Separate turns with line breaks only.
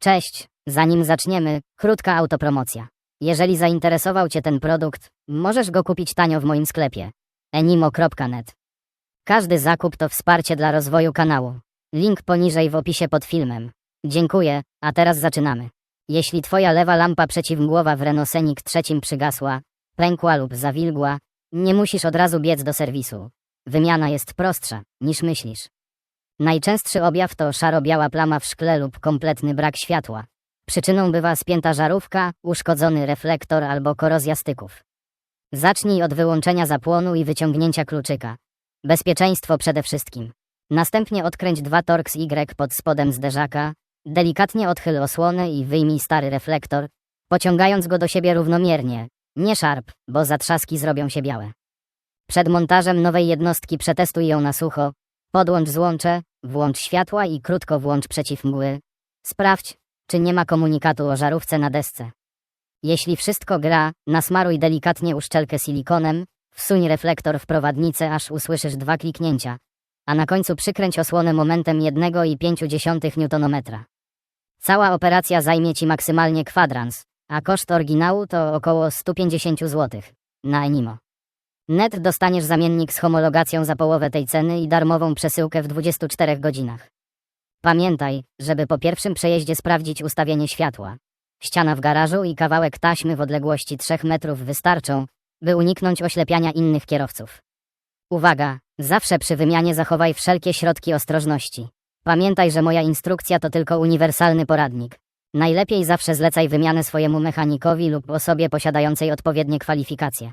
Cześć, zanim zaczniemy, krótka autopromocja. Jeżeli zainteresował Cię ten produkt, możesz go kupić tanio w moim sklepie enimo.net. Każdy zakup to wsparcie dla rozwoju kanału. Link poniżej w opisie pod filmem. Dziękuję, a teraz zaczynamy. Jeśli Twoja lewa lampa przeciwmgłowa w Scenic trzecim przygasła, pękła lub zawilgła, nie musisz od razu biec do serwisu. Wymiana jest prostsza, niż myślisz. Najczęstszy objaw to szaro-biała plama w szkle lub kompletny brak światła. Przyczyną bywa spięta żarówka, uszkodzony reflektor albo korozja styków. Zacznij od wyłączenia zapłonu i wyciągnięcia kluczyka. Bezpieczeństwo przede wszystkim. Następnie odkręć dwa Torx Y pod spodem zderzaka, delikatnie odchyl osłonę i wyjmij stary reflektor, pociągając go do siebie równomiernie. Nie szarp, bo zatrzaski zrobią się białe. Przed montażem nowej jednostki przetestuj ją na sucho, podłącz złącze, włącz światła i krótko włącz przeciwmgły. Sprawdź, czy nie ma komunikatu o żarówce na desce. Jeśli wszystko gra, nasmaruj delikatnie uszczelkę silikonem, wsuń reflektor w prowadnicę aż usłyszysz dwa kliknięcia, a na końcu przykręć osłonę momentem 1,5 Nm. Cała operacja zajmie Ci maksymalnie kwadrans, a koszt oryginału to około 150 zł. Na Enimo. Net dostaniesz zamiennik z homologacją za połowę tej ceny i darmową przesyłkę w 24 godzinach. Pamiętaj, żeby po pierwszym przejeździe sprawdzić ustawienie światła. Ściana w garażu i kawałek taśmy w odległości 3 metrów wystarczą, by uniknąć oślepiania innych kierowców. Uwaga, zawsze przy wymianie zachowaj wszelkie środki ostrożności. Pamiętaj, że moja instrukcja to tylko uniwersalny poradnik. Najlepiej zawsze zlecaj wymianę swojemu mechanikowi lub osobie posiadającej odpowiednie kwalifikacje.